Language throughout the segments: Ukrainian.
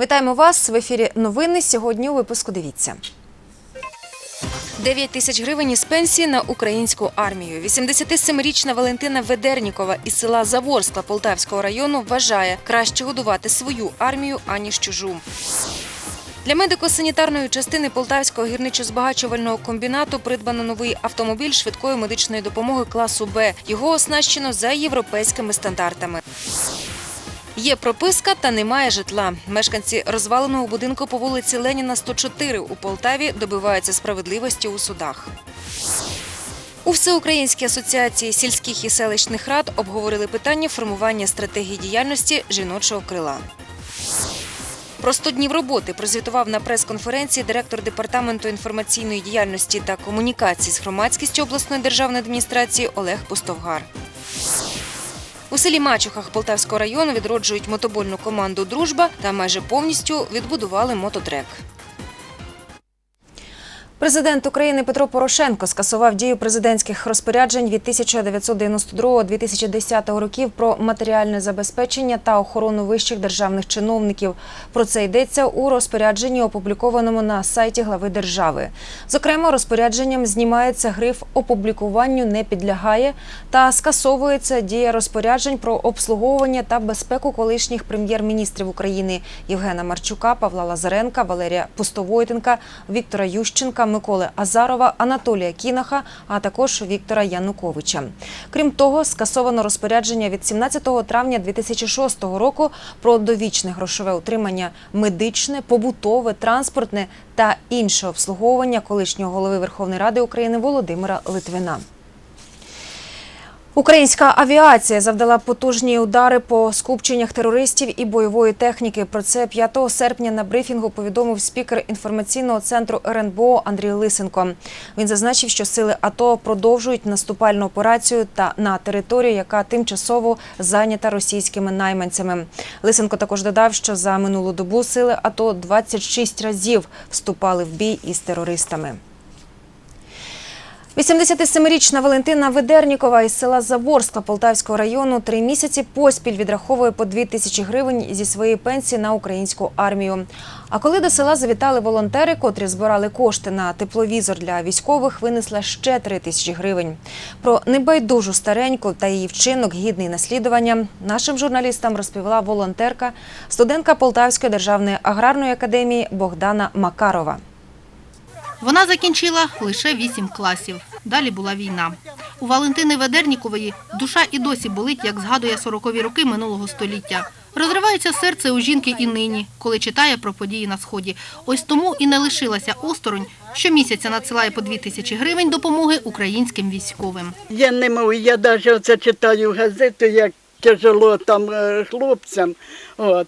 Вітаємо вас в ефірі новини. Сьогодні у випуску дивіться. 9 тисяч гривень із пенсії на українську армію. 87-річна Валентина Ведернікова із села Заворскла Полтавського району вважає краще годувати свою армію аніж чужу. Для медико-санітарної частини Полтавського гірничо-збагачувального комбінату придбано новий автомобіль швидкої медичної допомоги класу Б. Його оснащено за європейськими стандартами. Є прописка та немає житла. Мешканці розваленого будинку по вулиці Леніна 104 у Полтаві добиваються справедливості у судах. У Всеукраїнській асоціації сільських і селищних рад обговорили питання формування стратегії діяльності жіночого крила. Про 100 днів роботи прозвітував на прес-конференції директор департаменту інформаційної діяльності та комунікацій з громадськістю обласної державної адміністрації Олег Пустовгар. У селі Мачухах Полтавського району відроджують мотобольну команду Дружба та майже повністю відбудували мототрек. Президент України Петро Порошенко скасував дію президентських розпоряджень від 1992-2010 років про матеріальне забезпечення та охорону вищих державних чиновників. Про це йдеться у розпорядженні, опублікованому на сайті глави держави. Зокрема, розпорядженням знімається гриф опублікуванню не підлягає та скасовується дія розпоряджень про обслуговування та безпеку колишніх прем'єр-міністрів України Євгена Марчука, Павла Лазаренка, Валерія Пустовойтенка, Віктора Ющенка, Миколи Азарова, Анатолія Кінаха, а також Віктора Януковича. Крім того, скасовано розпорядження від 17 травня 2006 року про довічне грошове утримання медичне, побутове, транспортне та інше обслуговування колишнього голови Верховної Ради України Володимира Литвина. Українська авіація завдала потужні удари по скупченнях терористів і бойової техніки. Про це 5 серпня на брифінгу повідомив спікер інформаційного центру РНБО Андрій Лисенко. Він зазначив, що сили АТО продовжують наступальну операцію та на територію, яка тимчасово зайнята російськими найманцями. Лисенко також додав, що за минулу добу сили АТО 26 разів вступали в бій із терористами. 87-річна Валентина Ведернікова із села Заворскла Полтавського району три місяці поспіль відраховує по 2 тисячі гривень зі своєї пенсії на українську армію. А коли до села завітали волонтери, котрі збирали кошти на тепловізор для військових, винесла ще 3 тисячі гривень. Про небайдужу стареньку та її вчинок гідний наслідування нашим журналістам розповіла волонтерка, студентка Полтавської державної аграрної академії Богдана Макарова. Вона закінчила лише вісім класів. Далі була війна. У Валентини Ведернікової душа і досі болить, як згадує 40-ві роки минулого століття. Розривається серце у жінки і нині, коли читає про події на сході. Ось тому і не лишилася осторонь. Щомісяця надсилає по дві тисячі гривень допомоги українським військовим. Я не можу, я навіть оце читаю газету, як тяжело там е, хлопцям. От.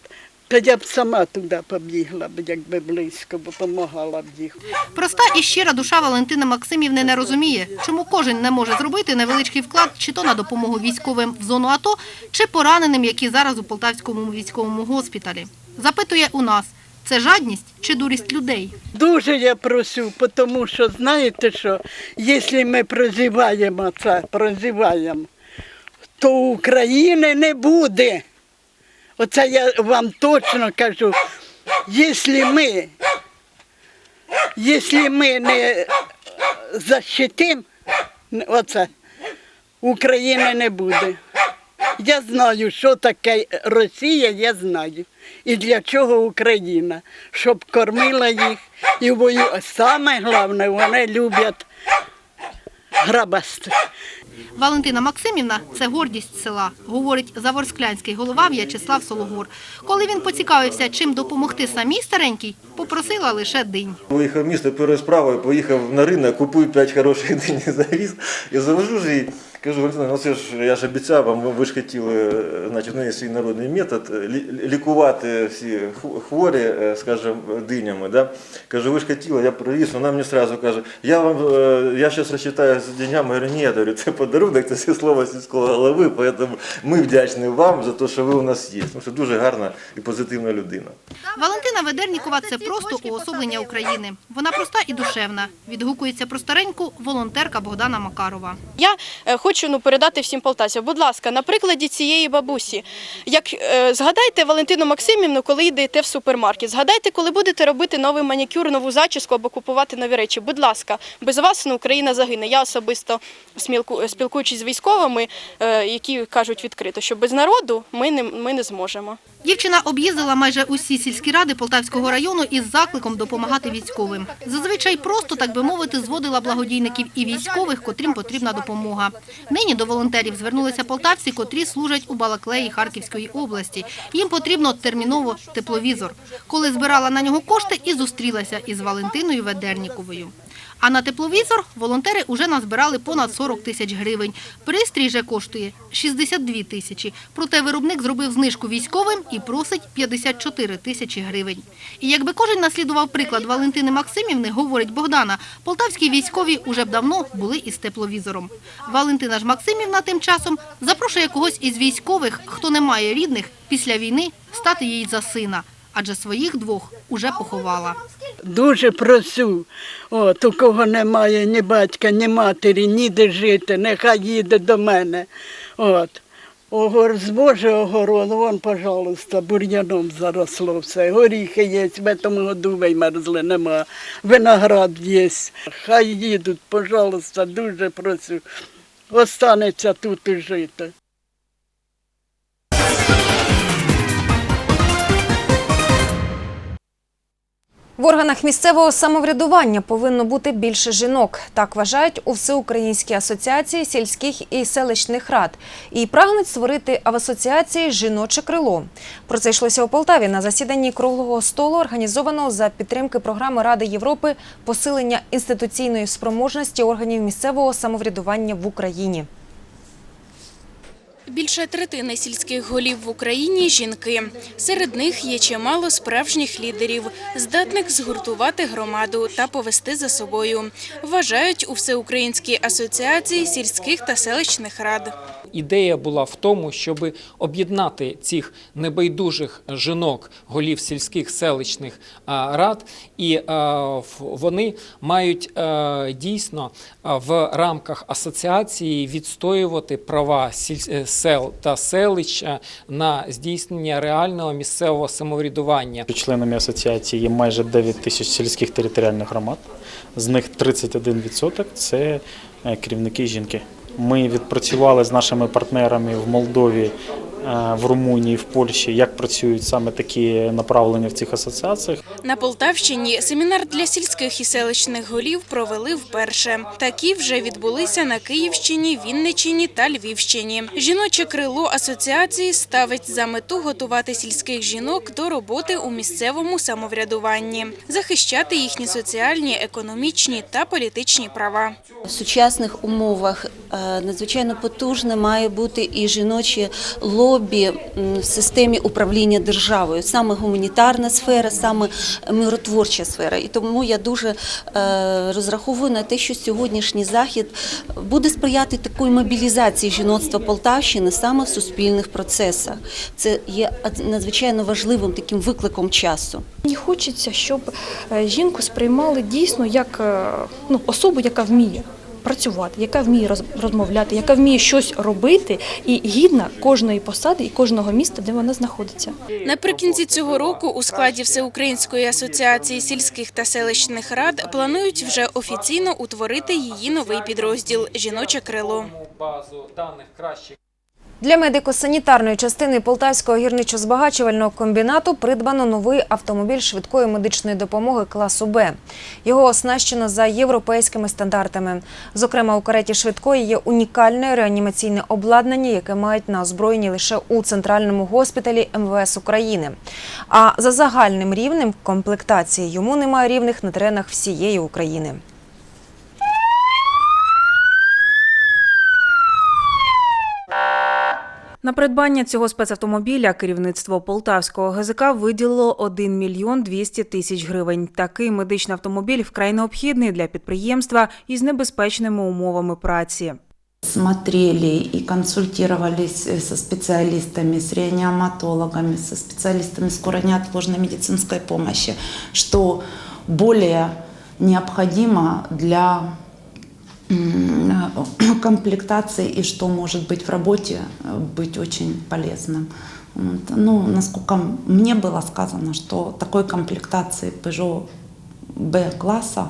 Та я б сама туди побігла, б, якби близько, бо допомагала б їх. Проста і щира душа Валентини Максимівни не розуміє, чому кожен не може зробити невеличкий вклад чи то на допомогу військовим в зону АТО, чи пораненим, які зараз у Полтавському військовому госпіталі. Запитує у нас, це жадність чи дурість людей? Дуже я просю, тому що знаєте що, якщо ми прозіваємо це, прозіваємо, то України не буде. Оце я вам точно кажу. Якщо ми, якщо ми не защитимо оце, України не буде. Я знаю, що таке Росія, я знаю. І для чого Україна, щоб кормила їх і вою. Саме головне, вони люблять грабасти. Валентина Максимівна – це гордість села, говорить заворсклянський голова В'ячеслав Сологор. Коли він поцікавився, чим допомогти самій старенькій, попросила лише динь. Виїхав місто перед справою, поїхав на ринок, купив 5 хороших динь завіз і завожу ж їй Кажу, Валентина, ну це ж я ж обіцяв вам, ви ж хотіли, е, значить, ну, є свій народний метод, е, лі- лікувати всі ху- хворі, е, скажімо, динями. Да? Кажу, ви ж хотіли, я привіз, вона мені одразу каже, я вам, е, я зараз розчитаю з деньгами, я говорю, ні, я говорю, це подарунок, це все слово сільського голови, тому ми вдячні вам за те, що ви у нас є. Тому що дуже гарна і позитивна людина. Валентина Ведернікова це просто уособлення України. Вона проста і душевна. Відгукується про стареньку волонтерка Богдана Макарова. Я е, хочу ну, передати всім полтавцям. Будь ласка, на прикладі цієї бабусі. Як е, згадайте Валентину Максимівну, коли йдете в супермаркет. Згадайте, коли будете робити новий манікюр, нову зачіску або купувати нові речі. Будь ласка, без вас ну, Україна загине. Я особисто смілку- спілкуючись з військовими, е, які кажуть відкрито, що без народу ми не, ми не зможемо. Дівчина об'їздила майже усі сільські ради Полтавського району із закликом допомагати військовим. Зазвичай просто, так би мовити, зводила благодійників і військових, котрим потрібна допомога. Нині до волонтерів звернулися полтавці, котрі служать у Балаклеї Харківської області. Їм потрібно терміново тепловізор. Коли збирала на нього кошти і зустрілася із Валентиною Ведерніковою. А на тепловізор волонтери уже назбирали понад 40 тисяч гривень. Пристрій же коштує 62 тисячі. Проте виробник зробив знижку військовим і просить 54 тисячі гривень. І якби кожен наслідував приклад Валентини Максимівни, говорить Богдана, полтавські військові уже б давно були із тепловізором. Валентина ж Максимівна тим часом запрошує когось із військових, хто не має рідних, після війни стати їй за сина. Адже своїх двох уже поховала. Дуже просю, от, у кого немає ні батька, ні матері, ніде жити, нехай їде до мене. От. Огор, з Божого огороду, вон, пожалуйста, бур'яном заросло все. Горіхи є, в цьому году вимерзли, нема. Виноград є. Хай їдуть, пожалуйста, дуже просю. Останеться тут і жити. В органах місцевого самоврядування повинно бути більше жінок. Так вважають у Всеукраїнській асоціації сільських і селищних рад. І прагнуть створити в асоціації жіноче крило. Про це йшлося у Полтаві на засіданні круглого столу, організованого за підтримки програми Ради Європи посилення інституційної спроможності органів місцевого самоврядування в Україні. Більше третини сільських голів в Україні – жінки. Серед них є чимало справжніх лідерів, здатних згуртувати громаду та повести за собою. Вважають у Всеукраїнській асоціації сільських та селищних рад. Ідея була в тому, щоб об'єднати цих небайдужих жінок, голів сільських селищних рад, і вони мають дійсно в рамках асоціації відстоювати права сіль- е, сел та селищ на здійснення реального місцевого самоврядування. Членами асоціації є майже 9 тисяч сільських територіальних громад. З них 31% – це е, керівники жінки. Ми відпрацювали з нашими партнерами в Молдові, е, в Румунії, в Польщі, як працюють саме такі направлення в цих асоціаціях. На Полтавщині семінар для сільських і селищних голів провели вперше. Такі вже відбулися на Київщині, Вінниччині та Львівщині. Жіноче крило асоціації ставить за мету готувати сільських жінок до роботи у місцевому самоврядуванні, захищати їхні соціальні, економічні та політичні права. В сучасних умовах е, надзвичайно потужне має бути і жіноче лобі в системі управління державою, саме гуманітарна сфера, саме миротворча сфера. І тому я дуже е, розраховую на те, що сьогоднішній захід буде сприяти такої мобілізації жіноцтва Полтавщини саме в суспільних процесах. Це є надзвичайно важливим таким викликом часу. Мені хочеться, щоб е, жінку сприймали дійсно як е, ну, особу, яка вміє працювати, яка вміє роз- розмовляти, яка вміє щось робити і гідна кожної посади і кожного міста, де вона знаходиться. Наприкінці цього року у складі Всеукраїнської асоціації сільських та селищних рад планують вже офіційно утворити її новий підрозділ Жіноче крило. Базу даних кращих Для медико-санітарної частини Полтавського гірничо-збагачувального комбінату придбано новий автомобіль швидкої медичної допомоги класу Б. Його оснащено за європейськими стандартами. Зокрема, у кареті швидкої є унікальне реанімаційне обладнання, яке мають на озброєнні лише у центральному госпіталі МВС України. А за загальним рівнем комплектації йому немає рівних на теренах всієї України. На придбання цього спецавтомобіля керівництво Полтавського ГЗК виділило 1 мільйон 200 тисяч гривень. Такий медичний автомобіль вкрай необхідний для підприємства із небезпечними умовами праці. смотрели и консультировались э, со специалистами, с реаниматологами, со специалистами скорой неотложной медицинской помощи, что более необходимо для комплектации и что может быть в работе э, быть очень полезным. Вот. Ну, насколько мне было сказано, что такой комплектации Peugeot B-класса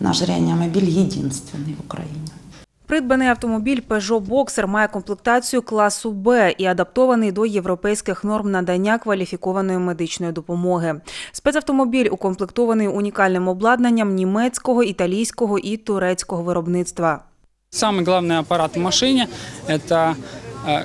наш реанимобиль единственный в Украине. Придбаний автомобіль Peugeot Boxer має комплектацію класу Б і адаптований до європейських норм надання кваліфікованої медичної допомоги. Спецавтомобіль укомплектований унікальним обладнанням німецького, італійського і турецького виробництва. Самый главный аппарат в машине – это э,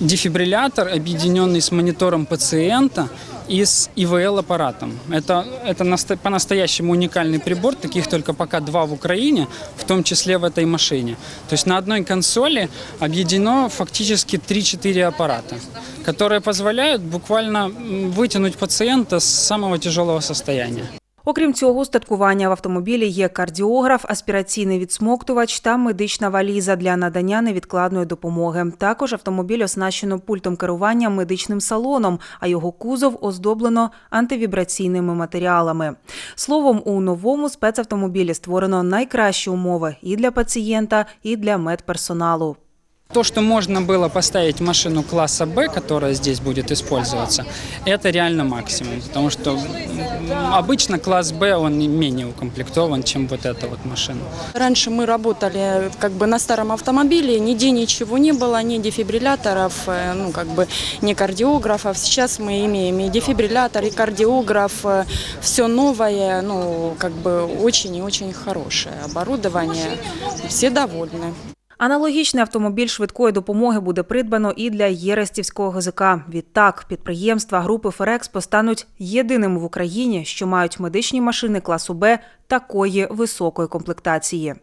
дефибриллятор, объединенный с монитором пациента и с ИВЛ-аппаратом. Это, это наста- по-настоящему уникальный прибор, таких только пока два в Украине, в том числе в этой машине. То есть на одной консоли объединено фактически 3-4 аппарата, которые позволяют буквально м, вытянуть пациента с самого тяжелого состояния. Окрім цього, устаткування в автомобілі є кардіограф, аспіраційний відсмоктувач та медична валіза для надання невідкладної допомоги. Також автомобіль оснащено пультом керування медичним салоном, а його кузов оздоблено антивібраційними матеріалами. Словом, у новому спецавтомобілі створено найкращі умови і для пацієнта, і для медперсоналу. То, что можно было поставить машину класса Б, которая здесь будет использоваться, это реально максимум. Потому что обычно класс Б, он менее укомплектован, чем вот эта вот машина. Раньше мы работали как бы на старом автомобиле, нигде ничего не было, ни дефибрилляторов, э, ну как бы ни кардиографов. Сейчас мы имеем и дефибриллятор, и кардиограф, все новое, ну как бы очень и очень хорошее оборудование. Все довольны. Аналогічний автомобіль швидкої допомоги буде придбано і для Єрестівського ГЗК. Відтак, підприємства групи Ферекспо стануть єдиними в Україні, що мають медичні машини класу Б такої високої комплектації.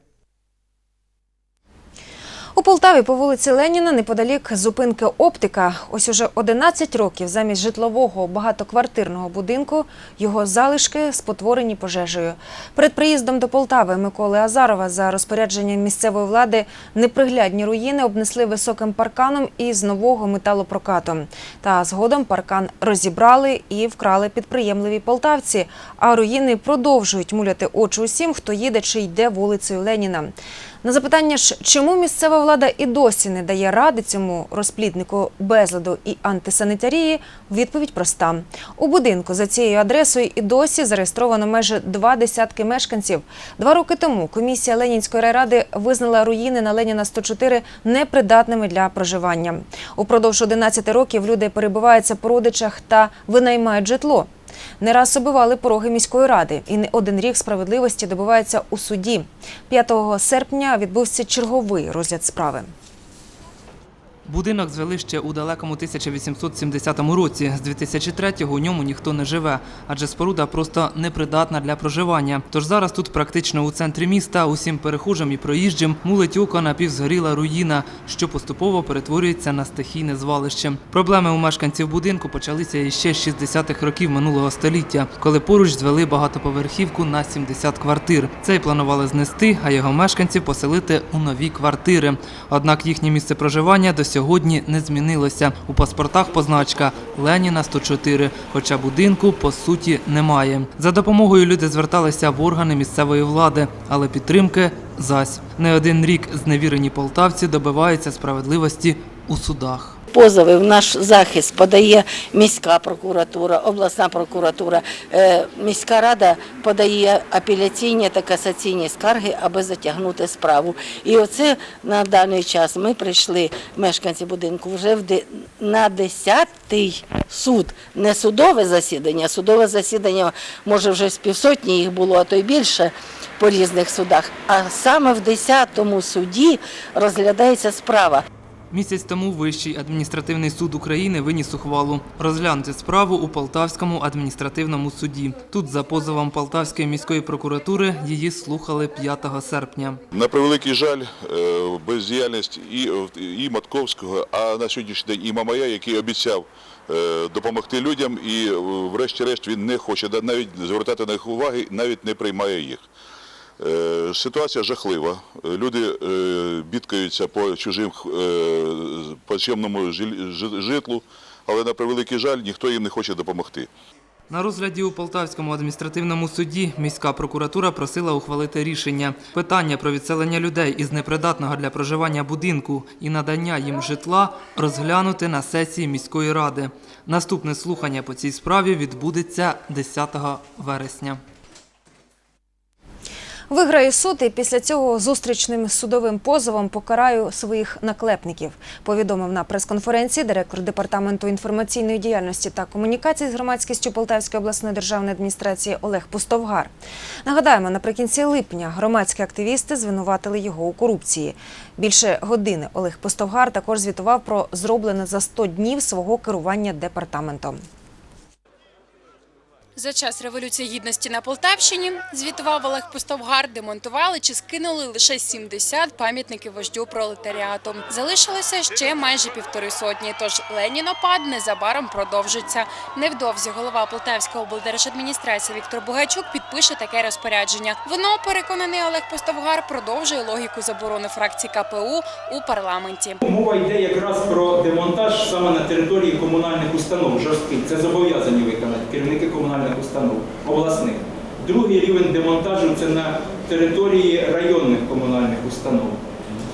У Полтаві по вулиці Леніна неподалік зупинки оптика. Ось уже 11 років замість житлового багатоквартирного будинку його залишки спотворені пожежею. Перед приїздом до Полтави Миколи Азарова за розпорядженням місцевої влади неприглядні руїни обнесли високим парканом із нового металопрокату. Та згодом паркан розібрали і вкрали підприємливі полтавці. А руїни продовжують муляти очі усім, хто їде чи йде вулицею Леніна. На запитання ж, чому місцева влада і досі не дає ради цьому розпліднику безладу і антисанітарії, відповідь проста. У будинку за цією адресою і досі зареєстровано майже два десятки мешканців. Два роки тому комісія Ленінської райради визнала руїни на Леніна 104 непридатними для проживання. Упродовж 11 років люди перебуваються по родичах та винаймають житло. Не раз обивали пороги міської ради, і не один рік справедливості добивається у суді. 5 серпня відбувся черговий розгляд справи. Будинок звели ще у далекому 1870 році. З 2003-го у ньому ніхто не живе, адже споруда просто непридатна для проживання. Тож зараз тут, практично у центрі міста, усім перехожим і проїжджим мулить око напівзгоріла руїна, що поступово перетворюється на стихійне звалище. Проблеми у мешканців будинку почалися іще з 60-х років минулого століття, коли поруч звели багатоповерхівку на 70 квартир. Цей планували знести, а його мешканців поселити у нові квартири. Однак їхнє місце проживання до сьогодні не змінилося. У паспортах позначка Леніна 104, хоча будинку по суті немає. За допомогою люди зверталися в органи місцевої влади, але підтримки зась. Не один рік зневірені полтавці добиваються справедливості у судах. Позови в наш захист подає міська прокуратура, обласна прокуратура. Е, Міська рада подає апеляційні та касаційні скарги, аби затягнути справу. І оце на даний час ми прийшли, мешканці будинку, вже на 10-й суд. Не судове засідання, судове засідання, може, вже з півсотні їх було, а то й більше по різних судах. А саме в 10-му суді розглядається справа. Місяць тому Вищий адміністративний суд України виніс ухвалу розглянути справу у Полтавському адміністративному суді. Тут за позовом Полтавської міської прокуратури її слухали 5 серпня. На превеликий жаль, е, бездіяльність і, і Матковського, а на сьогоднішній день і Мамая, який обіцяв е, допомогти людям, і врешті-решт він не хоче навіть звертати на них уваги, навіть не приймає їх. Е, Ситуація жахлива. Люди е, бідкаються по чужим е, по сьомному житлу, але на превеликий жаль ніхто їм не хоче допомогти. На розгляді у Полтавському адміністративному суді міська прокуратура просила ухвалити рішення. Питання про відселення людей із непридатного для проживання будинку і надання їм житла розглянути на сесії міської ради. Наступне слухання по цій справі відбудеться 10 вересня. Виграю суд і після цього зустрічним судовим позовом покараю своїх наклепників, повідомив на прес-конференції директор департаменту інформаційної діяльності та комунікацій з громадськістю Полтавської обласної державної адміністрації Олег Пустовгар. Нагадаємо, наприкінці липня громадські активісти звинуватили його у корупції. Більше години Олег Пустовгар також звітував про зроблене за 100 днів свого керування департаментом. За час Революції Гідності на Полтавщині, звітував Олег Пустовгар, демонтували чи скинули лише 70 пам'ятників вождю пролетаріату. Залишилося ще майже півтори сотні, тож Ленінопад незабаром продовжиться. Невдовзі голова Полтавської облдержадміністрації Віктор Бугайчук підпише таке розпорядження. Воно, переконаний Олег Пустовгар, продовжує логіку заборони фракції КПУ у парламенті. Мова йде якраз про демонтаж саме на території комунальних установ жорстких. Це зобов'язані виконати керівники комунальних установ обласних. Другий рівень демонтажу це на території районних комунальних установ.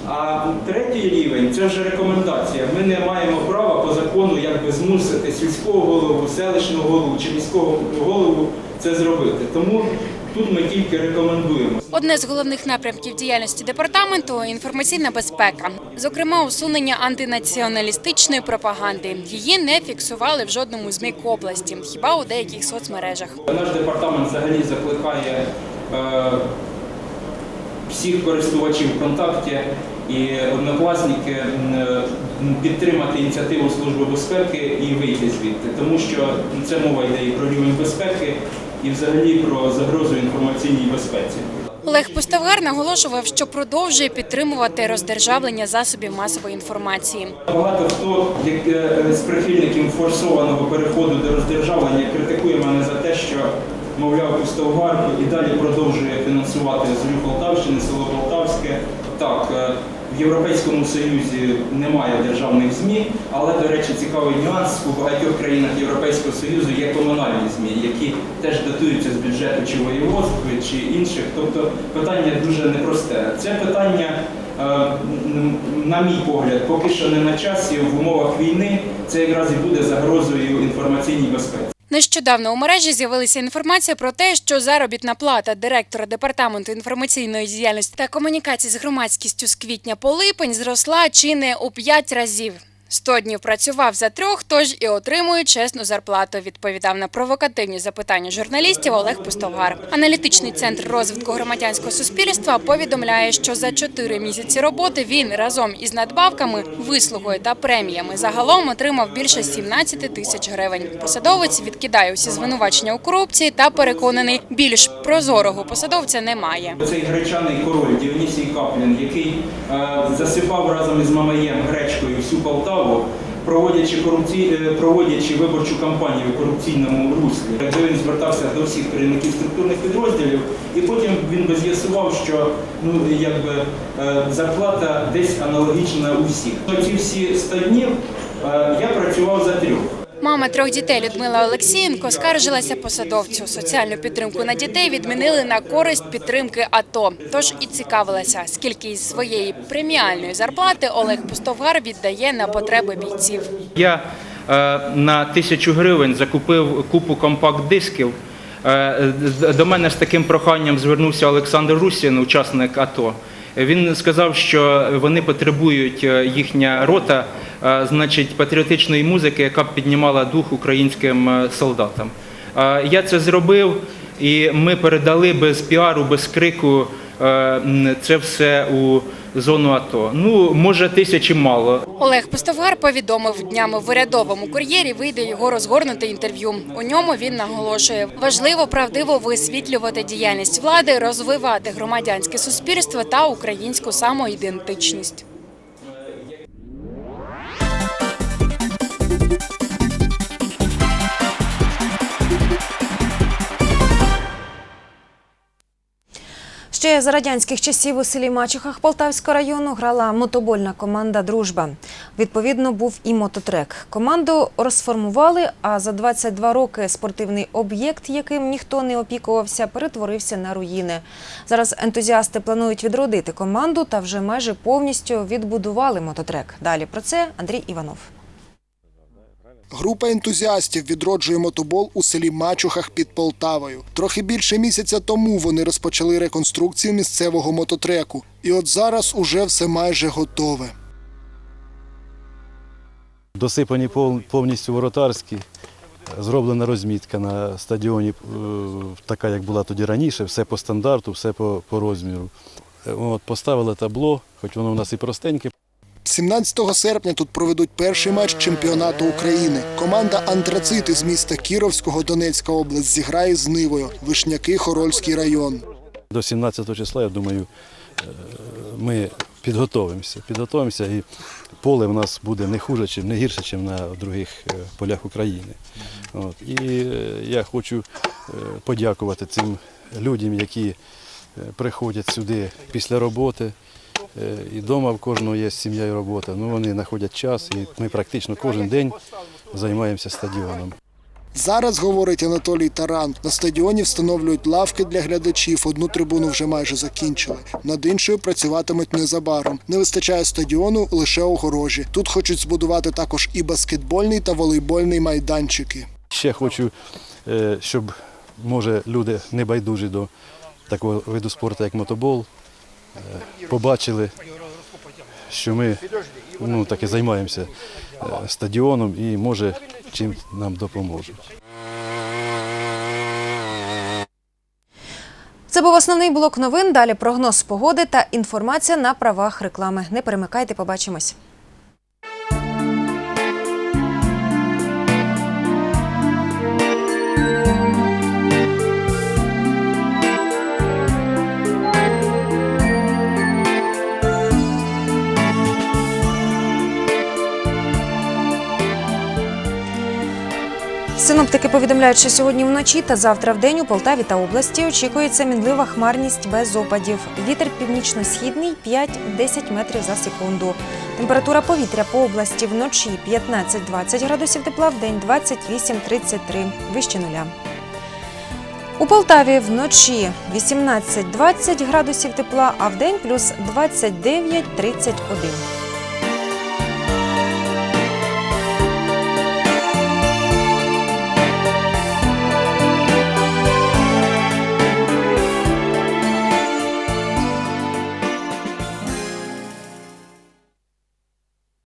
А третій рівень це вже рекомендація. Ми не маємо права по закону якби змусити сільського голову, селищного голову чи міського голову це зробити. Тому тут ми тільки рекомендуємо. Одне з головних напрямків діяльності департаменту інформаційна безпека, зокрема усунення антинаціоналістичної пропаганди. Її не фіксували в жодному з МІК області, хіба у деяких соцмережах. Наш департамент взагалі закликає е, всіх користувачів ВКонтакті і однокласники е, підтримати ініціативу Служби безпеки і вийти звідти, тому що це мова йде і про рівень безпеки, і взагалі про загрозу інформаційній безпеці. Олег Пустовгар наголошував, що продовжує підтримувати роздержавлення засобів масової інформації. Багато хто як, е, з прихильників форсованого переходу до роздержавлення критикує мене за те, що мовляв Пустовгар і далі продовжує фінансувати Зорю Полтавщини, село Полтавське. Так, е, в Європейському Союзі немає державних ЗМІ, але, до речі, цікавий нюанс у багатьох країнах Європейського Союзу є комунальні ЗМІ, які теж датуються з бюджету чи воєводств, чи інших. Тобто питання дуже непросте. Це питання Е, на мій погляд, поки що не на часі в умовах війни. Це якраз і буде загрозою інформаційній безпеці. Нещодавно у мережі з'явилася інформація про те, що заробітна плата директора департаменту інформаційної діяльності та комунікації з громадськістю з квітня по липень зросла чи не у п'ять разів. 100 днів працював за трьох, тож і отримує чесну зарплату. Відповідав на провокативні запитання журналістів Олег Пустовгар. Аналітичний центр розвитку громадянського суспільства повідомляє, що за 4 місяці роботи він разом із надбавками, вислугою та преміями загалом отримав більше 17 тисяч гривень. Посадовець відкидає усі звинувачення у корупції та переконаний, більш прозорого посадовця немає. Цей гречаний король Діонісій Каплін, який е, засипав разом із Мамаєм гречкою всю Полтаву, проводячи корупці... е, проводячи виборчу кампанію в корупційному руслі, де він звертався до всіх керівників структурних підрозділів, і потім він би з'ясував, що ну якби е, зарплата десь аналогічна у всіх. Ці всі 100 днів е, я працював за трьох. Мама трьох дітей Людмила Олексієнко скаржилася посадовцю. Соціальну підтримку на дітей відмінили на користь підтримки АТО. Тож і цікавилася, скільки із своєї преміальної зарплати Олег Пустовгар віддає на потреби бійців. Я е, на тисячу гривень закупив купу компакт-дисків. Е, До мене з таким проханням звернувся Олександр Русін, учасник АТО. Він сказав, що вони потребують е, їхня рота, е, значить, патріотичної музики, яка б піднімала дух українським е, солдатам. Я це зробив, і ми передали без піару, без крику це все у зону АТО. Ну, може, тисячі мало. Олег Пустовгар повідомив, днями в урядовому кур'єрі вийде його розгорнуте інтерв'ю. У ньому він наголошує, важливо правдиво висвітлювати діяльність влади, розвивати громадянське суспільство та українську самоідентичність. Ще за радянських часів у селі Мачухах Полтавського району грала мотобольна команда Дружба. Відповідно, був і мототрек. Команду розформували, а за 22 роки спортивний об'єкт, яким ніхто не опікувався, перетворився на руїни. Зараз ентузіасти планують відродити команду та вже майже повністю відбудували мототрек. Далі про це Андрій Іванов. Група ентузіастів відроджує мотобол у селі Мачухах під Полтавою. Трохи більше місяця тому вони розпочали реконструкцію місцевого мототреку. І от зараз уже все майже готове. Досипані повністю воротарські. Зроблена розмітка на стадіоні, е, така як була тоді раніше, все по стандарту, все по, по розміру. Е, От, поставили табло, хоч воно у нас і простеньке. 17 серпня тут проведуть перший матч чемпіонату України. Команда Антрацит із міста Кіровського, Донецька область, зіграє з Нивою, Вишняки, Хорольський район. До 17 числа, я думаю, е, ми підготовимося. Підготовимося і поле в нас буде не хуже, чим не гірше, ніж на других е, полях України. От. І е, я хочу подякувати цим людям, які приходять сюди після роботи. Е, І вдома в кожного є сім'я і робота. Ну, вони знаходять час, і ми практично кожен день займаємося стадіоном. Зараз, говорить Анатолій Таран, на стадіоні встановлюють лавки для глядачів. Одну трибуну вже майже закінчили. Над іншою працюватимуть незабаром. Не вистачає стадіону лише огорожі. Тут хочуть збудувати також і баскетбольний та волейбольний майданчики. Ще хочу, е, щоб може люди не байдужі до такого виду спорту, як мотобол, побачили, що ми ну, таки займаємося е, стадіоном і може чим нам допоможуть. Це був основний блок новин. Далі прогноз погоди та інформація на правах реклами. Не перемикайте, побачимось. Синоптики повідомляють, що сьогодні вночі та завтра в день у Полтаві та області очікується мінлива хмарність без опадів. Вітер північно-східний 5-10 метрів за секунду. Температура повітря по області вночі 15-20 градусів тепла, в день 28-33, вище нуля. У Полтаві вночі 18-20 градусів тепла, а в день плюс 29-31.